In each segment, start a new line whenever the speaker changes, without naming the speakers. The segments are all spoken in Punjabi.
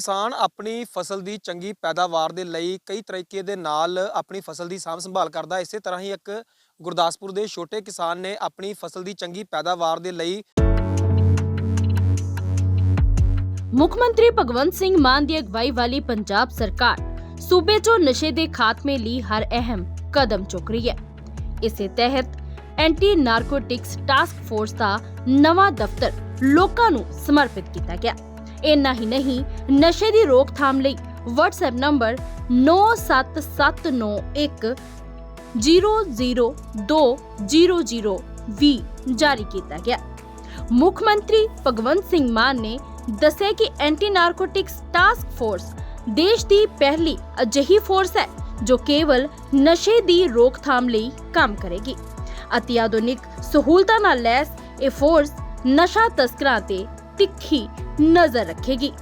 ਕਿਸਾਨ ਆਪਣੀ ਫਸਲ ਦੀ ਚੰਗੀ ਪੈਦਾਵਾਰ ਦੇ ਲਈ ਕਈ ਤਰੀਕੇ ਦੇ ਨਾਲ ਆਪਣੀ ਫਸਲ ਦੀ ਸਾਂਭ ਸੰਭਾਲ ਕਰਦਾ ਇਸੇ ਤਰ੍ਹਾਂ ਹੀ ਇੱਕ ਗੁਰਦਾਸਪੁਰ ਦੇ ਛੋਟੇ ਕਿਸਾਨ ਨੇ ਆਪਣੀ ਫਸਲ ਦੀ ਚੰਗੀ ਪੈਦਾਵਾਰ ਦੇ ਲਈ
ਮੁੱਖ ਮੰਤਰੀ ਭਗਵੰਤ ਸਿੰਘ ਮਾਨ ਦੀ ਅਗਵਾਈ ਵਾਲੀ ਪੰਜਾਬ ਸਰਕਾਰ ਸੂਬੇ 'ਚੋਂ ਨਸ਼ੇ ਦੇ ਖਾਤਮੇ ਲਈ ਹਰ ਅਹਿਮ ਕਦਮ ਚੁੱਕ ਰਹੀ ਹੈ। ਇਸੇ ਤਹਿਤ ਐਂਟੀ ਨਾਰਕੋਟਿਕਸ ਟਾਸਕ ਫੋਰਸ ਦਾ ਨਵਾਂ ਦਫ਼ਤਰ ਲੋਕਾਂ ਨੂੰ ਸਮਰਪਿਤ ਕੀਤਾ ਗਿਆ। ਇੰਨਾ ਹੀ ਨਹੀਂ ਨਸ਼ੇ ਦੀ ਰੋਕਥਾਮ ਲਈ WhatsApp ਨੰਬਰ 97791 00200 ਵੀ ਜਾਰੀ ਕੀਤਾ ਗਿਆ ਮੁੱਖ ਮੰਤਰੀ ਭਗਵੰਤ ਸਿੰਘ ਮਾਨ ਨੇ ਦੱਸਿਆ ਕਿ ਐਂਟੀ ਨਾਰਕੋਟਿਕਸ ਟਾਸਕ ਫੋਰਸ ਦੇਸ਼ ਦੀ ਪਹਿਲੀ ਅਜਿਹੀ ਫੋਰਸ ਹੈ ਜੋ ਕੇਵਲ ਨਸ਼ੇ ਦੀ ਰੋਕਥਾਮ ਲਈ ਕੰਮ ਕਰੇਗੀ ਅਤੀ ਆਧੁਨਿਕ ਸਹੂਲਤਾਂ ਨਾਲ ਲੈਸ ਇਹ ਫੋਰਸ ਨਸ਼ਾ ਤਸਕਰਾਂ ਤੇ ਤਿੱਖੀ ਨਜ਼ਰ ਰੱਖੇਗੀ।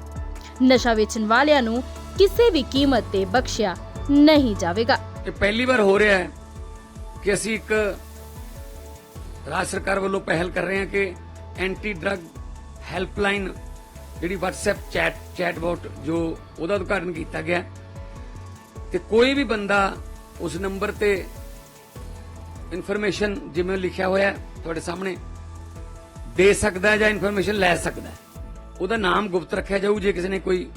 ਨਸ਼ਾ ਵੇਚਣ ਵਾਲਿਆਂ ਨੂੰ ਕਿਸੇ ਵੀ ਕੀਮਤ ਤੇ ਬਖਸ਼ਿਆ ਨਹੀਂ ਜਾਵੇਗਾ।
ਇਹ ਪਹਿਲੀ ਵਾਰ ਹੋ ਰਿਹਾ ਹੈ ਕਿ ਅਸੀਂ ਇੱਕ ਰਾਜ ਸਰਕਾਰ ਵੱਲੋਂ ਪਹਿਲ ਕਰ ਰਹੇ ਹਾਂ ਕਿ ਐਂਟੀ ਡਰੱਗ ਹੈਲਪਲਾਈਨ ਜਿਹੜੀ WhatsApp ਚੈਟ ਚੈਟਬੋਟ ਜੋ ਉਹਦਾ ਉਦਘਾਟਨ ਕੀਤਾ ਗਿਆ। ਤੇ ਕੋਈ ਵੀ ਬੰਦਾ ਉਸ ਨੰਬਰ ਤੇ ਇਨਫੋਰਮੇਸ਼ਨ ਜਿਵੇਂ ਲਿਖਿਆ ਹੋਇਆ ਤੁਹਾਡੇ ਸਾਹਮਣੇ, ਦੇ ਸਕਦਾ ਹੈ ਜਾਂ ਇਨਫੋਰਮੇਸ਼ਨ ਲੈ ਸਕਦਾ ਹੈ। ਉਹਦਾ ਨਾਮ ਗੁਪਤ ਰੱਖਿਆ ਜਾਊ ਜੇ ਕਿਸੇ ਨੇ ਕੋਈ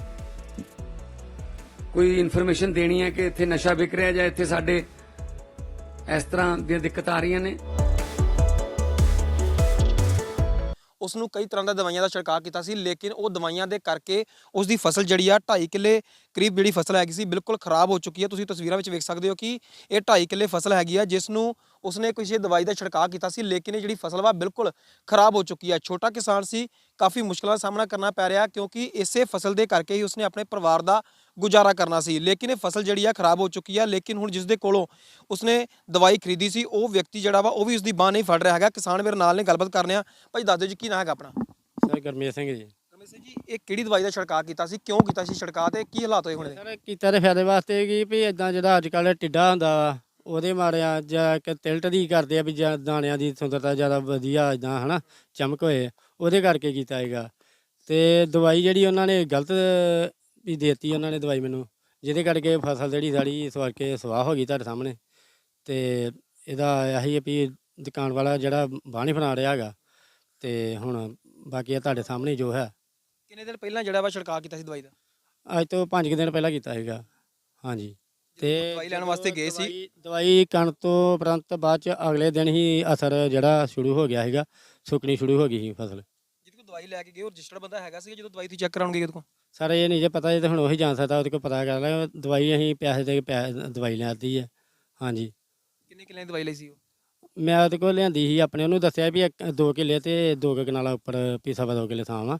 ਕੋਈ ਇਨਫੋਰਮੇਸ਼ਨ ਦੇਣੀ ਹੈ ਕਿ ਇੱਥੇ ਨਸ਼ਾ ਵਿਕ ਰਿਹਾ ਜਾਂ ਇੱਥੇ ਸਾਡੇ ਇਸ ਤਰ੍ਹਾਂ ਦੀਆਂ ਦਿੱਕਤਾਂ ਆ ਰਹੀਆਂ ਨੇ।
ਉਸ ਨੂੰ ਕਈ ਤਰ੍ਹਾਂ ਦਾ ਦਵਾਈਆਂ ਦਾ ਛਿੜਕਾਅ ਕੀਤਾ ਸੀ, ਲੇਕਿਨ ਉਹ ਦਵਾਈਆਂ ਦੇ ਕਰਕੇ ਉਸ ਦੀ ਫਸਲ ਜਿਹੜੀ ਆ 2.5 ਕਿੱਲੇ ਕਰੀਬ ਜਿਹੜੀ ਫਸਲ ਹੈਗੀ ਸੀ, ਬਿਲਕੁਲ ਖਰਾਬ ਹੋ ਚੁੱਕੀ ਹੈ। ਤੁਸੀਂ ਤਸਵੀਰਾਂ ਵਿੱਚ ਵੇਖ ਸਕਦੇ ਹੋ ਕਿ ਇਹ 2.5 ਕਿੱਲੇ ਫਸਲ ਹੈਗੀ ਆ ਜਿਸ ਨੂੰ ਉਸਨੇ ਕਿਸੇ ਦਵਾਈ ਦਾ ਛਿੜਕਾਅ ਕੀਤਾ ਸੀ ਲੇਕਿਨ ਇਹ ਜਿਹੜੀ ਫਸਲ ਵਾ ਬਿਲਕੁਲ ਖਰਾਬ ਹੋ ਚੁੱਕੀ ਹੈ ਛੋਟਾ ਕਿਸਾਨ ਸੀ ਕਾਫੀ ਮੁਸ਼ਕਲਾਂ ਦਾ ਸਾਹਮਣਾ ਕਰਨਾ ਪੈ ਰਿਹਾ ਕਿਉਂਕਿ ਇਸੇ ਫਸਲ ਦੇ ਕਰਕੇ ਹੀ ਉਸਨੇ ਆਪਣੇ ਪਰਿਵਾਰ ਦਾ ਗੁਜ਼ਾਰਾ ਕਰਨਾ ਸੀ। ਲੇਕਿਨ ਇਹ ਫਸਲ ਜਿਹੜੀ ਆ ਖਰਾਬ ਹੋ ਚੁੱਕੀ ਆ ਲੇਕਿਨ ਹੁਣ ਜਿਸ ਦੇ ਕੋਲੋਂ ਉਸਨੇ ਦਵਾਈ ਖਰੀਦੀ ਸੀ ਉਹ ਵਿਅਕਤੀ ਜਿਹੜਾ ਵਾ ਉਹ ਵੀ ਉਸਦੀ ਬਾਹ ਨਹੀਂ ਫੜ ਰਿਹਾ ਹੈਗਾ। ਕਿਸਾਨ ਮੇਰੇ ਨਾਲ ਨੇ ਗੱਲਬਾਤ ਕਰਨੇ ਆ। ਭਾਈ ਦੱਸ ਦਿਓ ਜੀ ਕੀ ਨਾਂ ਹੈਗਾ ਆਪਣਾ?
ਸਰ ਗਰਮੇਸ਼ ਸਿੰਘ ਜੀ।
ਰਮੇਸ਼ ਜੀ ਇਹ ਕਿਹੜੀ ਦਵਾਈ ਦਾ ਛਿੜਕਾਅ ਕੀਤਾ ਸੀ? ਕਿਉਂ ਕੀਤਾ ਸੀ ਛਿੜਕਾਅ ਤੇ ਕੀ ਹਾਲਾਤ ਹੋਏ ਹੁਣ?
ਸਰ ਕੀਤਾ ਤੇ ਫਾਇਦੇ ਵਾਸਤੇ ਕੀ ਵੀ ਇਦਾਂ ਜਿਹੜਾ ਅੱਜ ਕੱਲ ਟਿੱਡਾ ਹੁੰਦਾ ਵਾ। ਉਹਦੇ ਮਾਰਿਆ ਜਾਂ ਇੱਕ ਤਿਲਟ ਦੀ ਕਰਦੇ ਆ ਵੀ ਜਾਂ ਦਾਣਿਆਂ ਦੀ ਸੁੰਦਰਤਾ ਜ਼ਿਆਦਾ ਵਧੀਆ ਇਦਾਂ ਹਨਾ ਚਮਕ ਹੋਏ ਉਹਦੇ ਕਰਕੇ ਕੀਤਾ ਹੈਗਾ। ਤੇ ਦਵਾਈ ਜਿਹੜੀ ਉਹਨਾਂ ਨੇ ਗਲਤ ਵੀ ਦੇਤੀ ਉਹਨਾਂ ਨੇ ਦਵਾਈ ਮੈਨੂੰ ਜਿਹਦੇ ਕਰਕੇ ਫਸਲ ਜਿਹੜੀ ਸਾਡੀ ਸਵਾਰ ਕੇ ਸਵਾਹ ਹੋ ਗਈ ਤੁਹਾਡੇ ਸਾਹਮਣੇ। ਤੇ ਇਹਦਾ ਇਹੀ ਹੈ ਵੀ ਦੁਕਾਨ ਵਾਲਾ ਜਿਹੜਾ ਬਾਣੀ ਬਣਾ ਰਿਹਾ ਹੈਗਾ ਤੇ ਹੁਣ ਬਾਕੀ ਇਹ ਤੁਹਾਡੇ ਸਾਹਮਣੇ ਜੋ ਹੈ।
ਕਿੰਨੇ ਦਿਨ ਪਹਿਲਾਂ ਜਿਹੜਾ ਵਾ ਛਿੜਕਾਅ ਕੀਤਾ ਸੀ ਦਵਾਈ ਦਾ?
ਅੱਜ ਤੋਂ 5 ਦਿਨ ਪਹਿਲਾਂ ਕੀਤਾ ਹੈਗਾ ਹਾਂਜੀ। ਤੇ
ਦਵਾਈ ਲੈਣ ਵਾਸਤੇ ਗਏ ਸੀ।
ਦਵਾਈ- ਕਣ ਤੋਂ ਉਪਰੰਤ ਬਾਅਦ ਚ ਅਗਲੇ ਦਿਨ ਹੀ ਅਸਰ ਜਿਹੜਾ ਸ਼ੁਰੂ ਹੋ ਗਿਆ ਹੈਗਾ ਸੁੱਕਣੀ ਸ਼ੁਰੂ ਹੋ ਗਈ ਸੀ ਫਸਲ।
ਜਿਹਦੇ ਕੋਲ ਦਵਾਈ ਲੈ ਕੇ ਗਏ ਉਹ ਰਜਿਸਟਰਡ ਬੰਦਾ ਹੈਗਾ ਸੀ ਜਦੋਂ ਦਵਾਈ ਤੁਸੀਂ ਚੈੱਕ ਕਰਾਉਣ ਗਏ ਉਹਦੇ ਕੋਲ?
ਸਰ ਇਹ ਨਹੀਂ ਜੇ ਪਤਾ ਇਹ ਤਾਂ ਹੁਣ ਉਹੀ ਜਾਣ ਸਕਦਾ ਉਹਦੇ ਕੋਲ ਪਤਾ ਕਰ ਲੈ ਦਵਾਈ ਅਸੀਂ ਪੈਸੇ ਦੇ ਕੇ ਪੈ- ਦਵਾਈ ਲਿਆਦੀ ਹੈ। ਹਾਂਜੀ।
ਕਿੰਨੇ ਕਿੱਲੇ ਦੀ ਦਵਾਈ ਲਈ ਸੀ ਉਹ?
ਮੈਂ ਉਹਦੇ ਕੋਲ ਲਿਆਂਦੀ ਸੀ ਆਪਣੇ ਉਹਨੂੰ ਦੱਸਿਆ ਵੀ 2 ਕਿੱਲੇ ਤੇ 2 ਕਨਾਲਾ ਉੱਪਰ ਸਵਾ ਦੋ ਕਿੱਲੇ ਥਾਂ ਵਾ।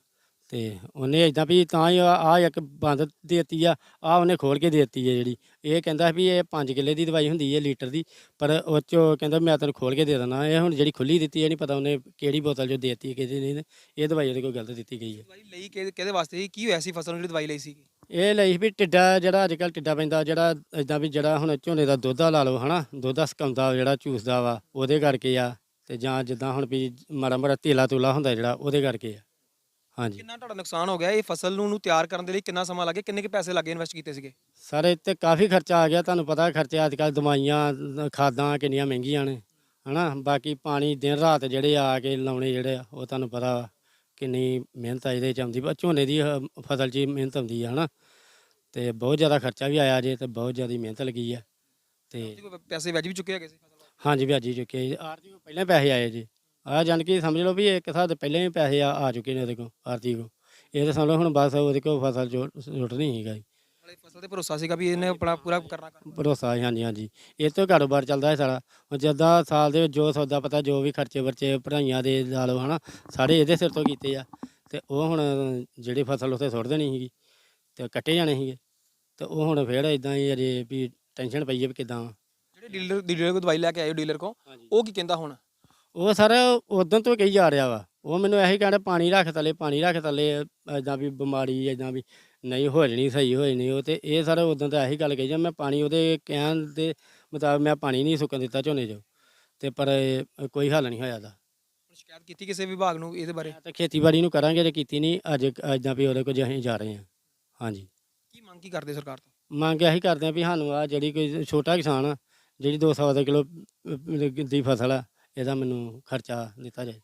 ਤੇ ਉਹਨੇ ਇਦਾਂ ਵੀ ਤਾਂ ਹੀ ਆ ਇੱਕ ਬੰਦ ਦੇਤੀ ਆ ਆ ਉਹਨੇ ਖੋਲ ਕੇ ਦੇਤੀ ਹੈ ਜਿਹੜੀ। ਇਹ ਕਹਿੰਦਾ ਵੀ ਇਹ 5 ਕਿੱਲੇ ਦੀ ਦਵਾਈ ਹੁੰਦੀ ਹੈ ਲੀਟਰ ਦੀ ਪਰ ਉਹ ਚੋਂ ਕਹਿੰਦਾ ਮੈਂ ਤੈਨੂੰ ਖੋਲ ਕੇ ਦੇ ਦਿੰਦਾ। ਇਹ ਹੁਣ ਜਿਹੜੀ ਖੁੱਲੀ ਦਿੱਤੀ ਇਹ ਨਹੀਂ ਪਤਾ ਉਹਨੇ ਕਿਹੜੀ ਬੋਤਲ ਜੋ ਦੇਤੀ ਕਿਹਦੀ ਨਹੀਂ। ਇਹ ਦਵਾਈ ਉਹਦੇ ਕੋਲ ਗਲਤ ਦਿੱਤੀ ਗਈ ਹੈ
ਦਵਾਈ ਲਈ ਕਿਹਦੇ ਕਿਹਦੇ ਵਾਸਤੇ ਸੀ? ਕੀ ਹੋਇਆ ਸੀ ਫਸਲ ਨੂੰ ਜਿਹੜੀ ਦਵਾਈ ਲਈ ਸੀ?
ਇਹ ਲਈ ਵੀ ਟਿੱਡਾ ਜਿਹੜਾ ਅੱਜ ਕੱਲ ਟਿੱਡਾ ਪੈਂਦਾ ਜਿਹੜਾ ਇਦਾਂ ਵੀ ਜਿਹੜਾ ਹੁਣ ਝੋਨੇ ਦਾ ਦੁੱਧ ਆ ਲਾ ਲਓ ਹਨਾ ਦੁੱਧ ਆ ਸੁਕਾਉਂਦਾ ਜਿਹੜਾ ਚੂਸਦਾ ਵਾ ਉਹਦੇ ਕਰਕੇ ਆ ਤੇ ਜਾਂ ਜਿੱਦਾਂ ਹੁਣ ਵੀ ਮਾੜਾ ਮਾੜਾ ਤੇਲਾ ਤੁਲਾ ਹੁੰਦਾ ਜਿਹੜਾ ਉਹਦੇ ਕਰਕੇ ਆ। ਹਾਂਜੀ।
ਕਿੰਨਾ ਤੁਹਾਡਾ ਨੁਕਸਾਨ ਹੋ ਗਿਆ? ਇਹ ਫਸਲ ਨੂੰ ਨੂੰ ਤਿਆਰ ਕਰਨ ਦੇ ਲਈ ਕਿੰਨਾ ਸਮਾਂ ਲੱਗੇ ਕਿੰਨੇ ਕੁ ਪੈਸੇ ਲੱਗੇ ਇਨਵੈਸਟ ਕੀਤੇ ਸੀਗੇ?
ਸਰ ਇੱਥੇ ਕਾਫੀ ਖਰਚਾ ਆ ਗਿਆ। ਤੁਹਾਨੂੰ ਪਤਾ ਖਰਚੇ ਅੱਜ ਕੱਲ ਦਵਾਈਆਂ ਖਾਦਾਂ ਕਿੰਨੀਆਂ ਮਹਿੰਗੀਆਂ ਨੇ ਹਨਾ? ਬਾਕੀ ਪਾਣੀ ਦਿਨ ਰਾਤ ਜਿਹੜੇ ਆ ਕੇ ਲਾਉਣੇ ਜਿਹੜੇ ਆ ਉਹ ਤੁਹਾਨੂੰ ਪਤਾ ਵਾ ਕਿੰਨੀ ਮਿਹਨਤ ਆ ਇਹਦੇ ਚ ਆਉਂਦੀ। ਪਰ ਝੋਨੇ ਦੀ ਅਹ, ਫਸਲ 'ਚ ਹੀ ਮਿਹਨਤ ਆਉਂਦੀ ਆ ਹਨਾ? ਤੇ ਬਹੁਤ ਜ਼ਿਆਦਾ ਖਰਚਾ ਵੀ ਆਇਆ ਜੇ ਤੇ ਬਹੁਤ ਜ਼ਿਆਦਾ ਮਿਹਨਤ ਲੱਗੀ ਆ। ਤੇ
ਪੈਸੇ ਵਜ ਵੀ ਚੁੱਕੇ ਹੈਗੇ ਸੀ।
ਹਾਂਜੀ ਵਿਆਜੀ ਚੁੱਕੇ ਜੀ। ਆਰਤੀ ਕੋਲ ਪਹਿਲਾਂ ਪੈਸੇ ਆਏ ਜੀ। ਆ ਜਾਣ ਕੇ ਸਮਝ ਲਓ ਵੀ ਇੱਕ ਹਿਸਾਬ ਦੇ ਪਹਿਲਾਂ ਹੀ ਪੈਸੇ ਆ ਆ ਚੁੱਕੇ ਨੇ ਉਹਦੇ ਕੋਲ ਆਰਤੀ ਕੋਲ। ਇਹ ਤਾਂ ਸਮਝ ਲਓ ਹੁਣ ਬਸ ਉਹਦੇ ਕੋਲ ਫਸਲ ਜੋ ਜੁੱਟ ਨਹੀਂ ਹੈਗਾ। ਜੀ
ਨਾਲੇ ਫਸਲ ਤੇ ਭਰੋਸਾ ਸੀਗਾ ਵੀ ਇਹਨੇ ਆਪਣਾ ਪੂਰਾ ਕਰਨਾ ਕੰਮ।
ਭਰੋਸਾ ਹੈ, ਹਾਂਜੀ ਹਾਂਜੀ। ਇਹ ਤੋਂ ਕਾਰੋਬਾਰ ਚੱਲਦਾ ਹੈ ਸਾਰਾ। ਹੁਣ ਜਿੱਦਾਂ ਸਾਲ ਦੇ ਵਿੱਚ ਜੋ ਸੌਦਾ ਪਤਾ ਜੋ ਵੀ ਖਰਚੇ ਵਰਚੇ ਪੜਾਈਆਂ ਦੇ ਲਾ ਲਓ ਹਨਾ ਸਾਰੇ ਇਹਦੇ ਸਿਰ ਤੋਂ ਕੀਤੇ ਆ। ਤੇ ਉਹ ਹੁਣ ਜਿਹੜੀ ਫਸਲ ਉੱਥੇ ਸੁੱਟ ਦੇਣੀ ਸੀਗੀ ਤੇ ਕੱਟੇ ਜਾਣੇ ਸੀਗੇ। ਤੇ ਉਹ ਹੁਣ ਫੇਰ ਇਦਾਂ ਹੀ ਅਜੇ ਵੀ ਟੈਨਸ਼ਨ ਪਈ ਹੈ ਵੀ ਕਿਦਾਂ।
ਜਿਹੜੇ ਡੀਲਰ ਡੀਲਰ ਕੋਲ ਦਵਾਈ ਲੈ ਕੇ ਆਏ ਡੀਲਰ ਕੋ ਉਹ ਕੀ ਕਹਿੰਦਾ ਹੁਣ?
ਉਹ ਸਰ ਉਦੋਂ ਤੋਂ ਕਹੀ ਜਾ ਰਿਹਾ ਵਾ। ਉਹ ਮੈਨੂੰ ਇਹੀ ਕਹਿੰਦਾ ਪਾਣੀ ਰੱਖ ਥੱਲੇ ਪਾਣੀ ਰੱਖ ਥੱਲੇ ਐਦਾਂ ਵੀ ਬਿਮਾਰੀ ਐਦਾਂ ਵੀ ਨਹੀਂ ਹੋ ਜਣੀ ਸਹੀ ਹੋ ਜਣੀ ਉਹ ਤੇ ਇਹ ਸਰ ਉਦੋਂ ਤਾਂ ਇਹੀ ਗੱਲ ਕਹੀ ਜਾਂ ਮੈਂ ਪਾਣੀ ਉਹਦੇ ਕਹਿਣ ਦੇ ਮੁਤਾਬਕ ਮੈਂ ਪਾਣੀ ਨਹੀਂ ਸੁੱਕਣ ਦਿੱਤਾ ਝੋਨੇ 'ਚ ਤੇ ਪਰ ਇਹ ਕੋਈ ਹੱਲ ਨਹੀਂ ਹੋਇਆ ਦਾ
ਸ਼ਿਕਾਇਤ ਕੀਤੀ ਕਿਸੇ ਵਿਭਾਗ ਨੂੰ ਇਹਦੇ ਬਾਰੇ?
ਤਾਂ ਖੇਤੀਬਾੜੀ ਨੂੰ ਕਰਾਂਗੇ ਜੇ ਕੀਤੀ ਨਹੀਂ ਅੱਜ ਐਦਾਂ ਵੀ ਉਹਦੇ ਕੋਲ ਅਸੀਂ ਜਾ ਰਹੇ ਹਾਂ। ਹਾਂਜੀ।
ਕੀ ਮੰਗ ਕੀ ਕਰਦੇ ਸਰਕਾਰ ਤੋਂ?
ਮੰਗ ਇਹੀ ਕਰਦੇ ਆ ਵੀ ਸਾਨੂੰ ਆ ਜਿਹੜੀ ਕੋਈ ਛੋਟਾ ਕਿਸਾਨ ਆ ਜਿਹੜੀ 200 ਦਾ ਕਿਲੋ ਦੀ ਫਸਲ ਆ ਇਹਦਾ ਮੈਨੂੰ ਖਰਚਾ ਦਿੱਤਾ ਜਾਏ।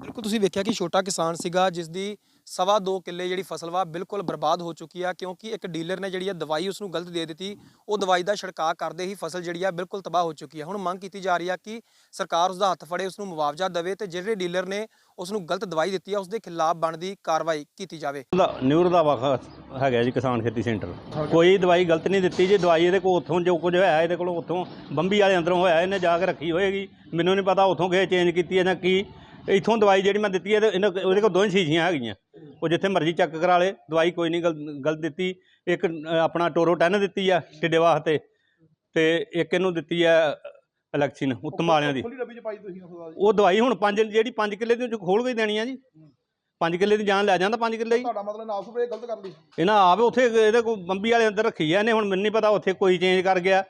ਬਿਲਕੁਲ ਤੁਸੀਂ ਵੇਖਿਆ ਕਿ ਛੋਟਾ ਕਿਸਾਨ ਸੀਗਾ ਜਿਸ ਦੀ ਸਵਾ ਦੋ ਕਿੱਲੇ ਜਿਹੜੀ ਫਸਲ ਵਾ ਬਿਲਕੁਲ ਬਰਬਾਦ ਹੋ ਚੁੱਕੀ ਆ, ਕਿਉਂਕਿ ਇੱਕ ਡੀਲਰ ਨੇ ਜਿਹੜੀ ਆ ਦਵਾਈ ਉਸ ਨੂੰ ਗਲਤ ਦੇ ਦਿੱਤੀ। ਉਹ ਦਵਾਈ ਦਾ ਛਿੜਕਾਅ ਕਰਦੇ ਹੀ ਫਸਲ ਜਿਹੜੀ ਆ ਬਿਲਕੁਲ ਤਬਾਹ ਹੋ ਚੁੱਕੀ ਆ। ਹੁਣ ਮੰਗ ਕੀਤੀ ਜਾ ਰਹੀ ਆ ਕਿ ਸਰਕਾਰ ਉਸ ਦਾ ਹੱਥ ਫੜੇ ਉਸ ਨੂੰ ਮੁਆਵਜ਼ਾ ਦੇਵੇ ਤੇ ਜਿਹੜੇ ਡੀਲਰ ਨੇ ਉਸ ਨੂੰ ਗਲਤ ਦਵਾਈ ਦਿੱਤੀ ਆ ਉਸ ਦੇ ਖਿਲਾਫ ਬਣਦੀ ਕਾਰਵਾਈ ਕੀਤੀ ਜਾਵੇ।
ਨਿਊਰ ਦਾ ਵਖ ਹੈਗਾ ਜੀ ਕਿਸਾਨ ਖੇਤੀ ਸੈਂਟਰ। ਕੋਈ ਦਵਾਈ ਗਲਤ ਨਹੀਂ ਦਿੱਤੀ ਜੀ, ਦਵਾਈ ਇਹਦੇ ਕੋਲ ਉੱਥੋਂ ਜੋ ਕੁਝ ਹੋਇਆ, ਇਹਦੇ ਕੋਲੋਂ ਉੱਥੋਂ ਬੰਬੀ ਵਾਲੇ ਅੰਦਰੋਂ ਹੋਇਆ, ਇਹਨੇ ਜਾ ਕੇ ਰੱਖੀ ਹੋਏਗੀ। ਮੈਨੂੰ ਨਹੀਂ ਪਤਾ ਉੱਥੋਂ ਕਿਸੇ ਚੇਂਜ ਕੀਤੀ ਹੈ ਜਾਂ ਕੀ। ਇੱਥੋਂ ਦਵਾਈ ਜਿਹੜੀ ਮੈਂ ਦਿੱਤੀ ਹੈ ਤੇ ਇਹਨਾਂ ਉਹਦੇ ਕੋਲ ਦੋਵੇਂ ਸ਼ੀਸ਼ੀਆਂ ਹੈਗੀਆਂ। ਉਹ ਜਿੱਥੇ ਮਰਜ਼ੀ ਚੈੱਕ ਕਰਾ ਲੇ ਦਵਾਈ ਕੋਈ ਨਹੀਂ ਗਲ- ਗਲਤ ਦਿੱਤੀ। ਇੱਕ ਆਪਣਾ ਟੋਰੋ 10 ਦਿੱਤੀ ਆ ਟਿੱਡੇ ਵਾਸਤੇ ਤੇ ਇੱਕ ਇਹਨੂੰ ਦਿੱਤੀ ਆ ਇਲੈਕਸ਼ਨ ਉੱਤਮ ਵਾਲਿਆਂ ਦੀ।
ਉਹ
ਦਵਾਈ ਹੁਣ ਪੰਜ ਜਿਹੜੀ 5 ਕਿੱਲੇ ਦੀ ਉਹ ਖੋਲ ਕੇ ਹੀ ਦੇਣੀ ਆ ਜੀ। 5 ਕਿੱਲੇ ਦੀ ਜਾਨ ਲੈ ਜਾਂਦਾ 5 ਕਿੱਲੇ ਹੀ।
ਤੁਹਾਡਾ ਮਤਲਬ ਨਾਲ ਸਪਰੇ ਗਲਤ ਕਰ ਲਈ।
ਇਹਨਾਂ ਆਪ ਉੱਥੇ ਇਹਦੇ ਕੋਲ ਬੰਬੀ ਵਾਲੇ ਅੰਦਰ ਰੱਖੀ ਆ ਇਹਨੇ ਹੁਣ ਮੈਨੂੰ ਨਹੀਂ ਪਤਾ ਉੱਥੇ ਕੋਈ ਚੇਂਜ ਕਰ ਗਿਆ।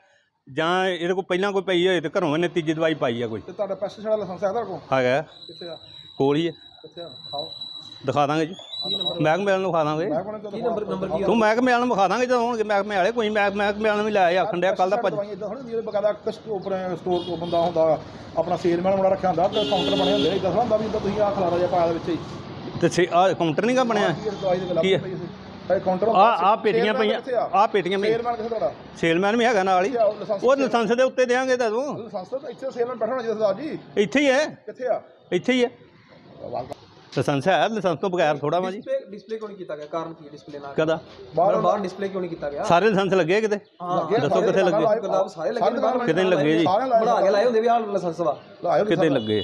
ਜਾਂ ਇਹਦੇ ਕੋਲ ਪਹਿਲਾਂ ਕੋਈ ਪਈ ਹੋਏ ਤੇ ਘਰੋਂ ਇਹਨੇ ਤੀਜੀ ਦਵਾਈ ਪਾਈ ਆ ਕੋਈ।
ਤੇ ਤੁਹਾਡਾ ਪੈਸਟੀਸਾਈਡ ਲਾਇਸੈਂਸ ਹੈ ਤੁਹਾਡੇ ਕੋਲ?
ਹੈਗਾ।
ਕਿੱਥੇ ਆ?
ਕੋਲ ਹੀ ਆ।
ਕਿੱਥੇ ਆ? ਖਾਓ
ਦਿਖਾ ਦਾਂਗੇ ਜੀ। ਮਹਿਕਮੇ ਵਾਲਿਆਂ ਨੂੰ ਵਿਖਾ ਦਾਂਗੇ।
ਕੀ ਨੰਬਰ ਨੰਬਰ ਕੀ
ਤੂੰ ਮਹਿਕਮੇ ਵਾਲਿਆਂ ਨੂੰ ਵਿਖਾ ਦਾਂਗੇ ਜਦੋਂ ਹੋਣਗੇ ਮਹਿਕਮੇ ਵਾਲੇ ਕੋਈ ਮਹਿਕ- ਮਹਿਕਮੇ ਵਾਲਿਆਂ ਨੂੰ ਵੀ ਲੈ ਆਖਣ ਡਿਆ ਕੱਲ ਦਾ ਭੱਜ
ਦਵਾਈ ਇਦਾਂ ਥੋੜੀ ਜਿਹਦੇ ਬਕਾਇਦਾ ਸਟੋਰ ਸਟੋਰ ਤੋਂ ਬੰਦਾ ਹੁੰਦਾ ਆਪਣਾ ਸੇਲਮੈਨ ਬਣਾ ਰੱਖਿਆ ਹੁੰਦਾ ਤੇ ਕਾਊਂਟਰ ਬਣੇ ਹੁੰਦੇ ਇਦਾਂ ਥੋੜਾ ਹੁੰਦਾ ਵੀ ਇੱਦਾਂ ਤੁਸੀਂ ਆ ਖਲਾਰਾ ਜਿਹਾ ਪਾਇਆ ਦੇ ਵਿੱਚ ਹੀ।
ਤੇ ਛੇ- ਆਹ ਕਾਊਂਟਰ ਨਹੀਂ ਗਾ ਬਣਿਆ?
ਕੀ ਦਵਾਈ ਦੇ
ਕੀ
ਗਲਾਸ
ਹੈ?
ਪਈ ਸੀ ਕਾਊਂਟਰ
ਆ ਆ ਪੇਟੀਆਂ ਪਈਆਂ ਆ? ਪੇਟੀਆਂ ਪਈਆਂ।
ਸੇਲਮੈਨ ਕਿੱਥੇ ਤੁਹਾਡਾ?
ਸੇਲਮੈਨ ਵੀ ਹੈਗਾ ਨਾਲ ਹੀ।
ਉਹ ਲਾਇਸੈਂਸ
ਉਹ ਲਾਇਸੈਂਸ ਦੇ ਉੱਤੇ ਦੇਾਂਗੇ ਤੁਹਾਨੂੰ
ਲਾਇਸੈਂਸ ਤਾਂ ਇੱਥੇ ਸੇਲਮੈਨ ਬੈਠਾ ਹੋਣਾ ਚਾਹੀਦਾ ਸਰਦਾਰ ਜੀ।
ਇੱਥੇ ਹੀ ਹੈ।
ਕਿੱਥੇ ਆ?
ਇੱਥੇ ਹੀ ਹੈ। ਲਾਇਸੈਂਸ ਹੈ ਲਾਇਸੈਂਸ ਤੋਂ ਬਗੈਰ ਥੋੜਾ ਵਾ ਜੀ
ਡਿਸਪਲੇ ਡਿਸਪਲੇ ਕਿਉਂ ਨਹੀਂ ਕੀਤਾ ਗਿਆ ਕਾਰਨ ਕੀ ਹੈ ਡਿਸਪਲੇ ਨਾਲ
ਕਦਾ
ਬਾਹਰ
ਬਾਹਰ ਡਿਸਪਲੇ ਕਿਉਂ ਨਹੀਂ ਕੀਤਾ ਗਿਆ
ਸਾਰੇ ਲਾਇਸੈਂਸ ਲੱਗੇ ਕਿਤੇ ਦੱਸੋ ਕਿੱਥੇ ਲੱਗੇ
ਗੁਲਾਬ ਸਾਰੇ ਲੱਗੇ
ਕਿਤੇ ਨਹੀਂ ਲੱਗੇ ਜੀ
ਬਣਾ ਕੇ ਲਾਏ
ਹੁੰਦੇ ਵੀ ਹਾਲ ਲਾਇਸੈਂਸ ਵਾ
ਲਾਏ
ਕਿਤੇ ਲੱਗੇ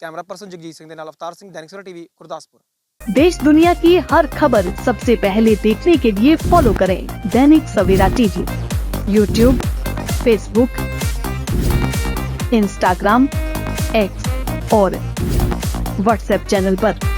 ਕੈਮਰਾ ਪਰਸਨ ਜਗਜੀਤ ਸਿੰਘ ਦੇ ਨਾਲ ਅਵਤਾਰ ਸਿੰਘ ਦੈਨਿਕ ਸਵੇਰਾ ਟੀਵੀ ਗੁਰਦਾਸਪੁਰ
देश दुनिया की हर खबर सबसे पहले देखने के लिए फॉलो करें Dainik Savera TV YouTube Facebook Instagram X और व्हाट्सएप चैनल पर।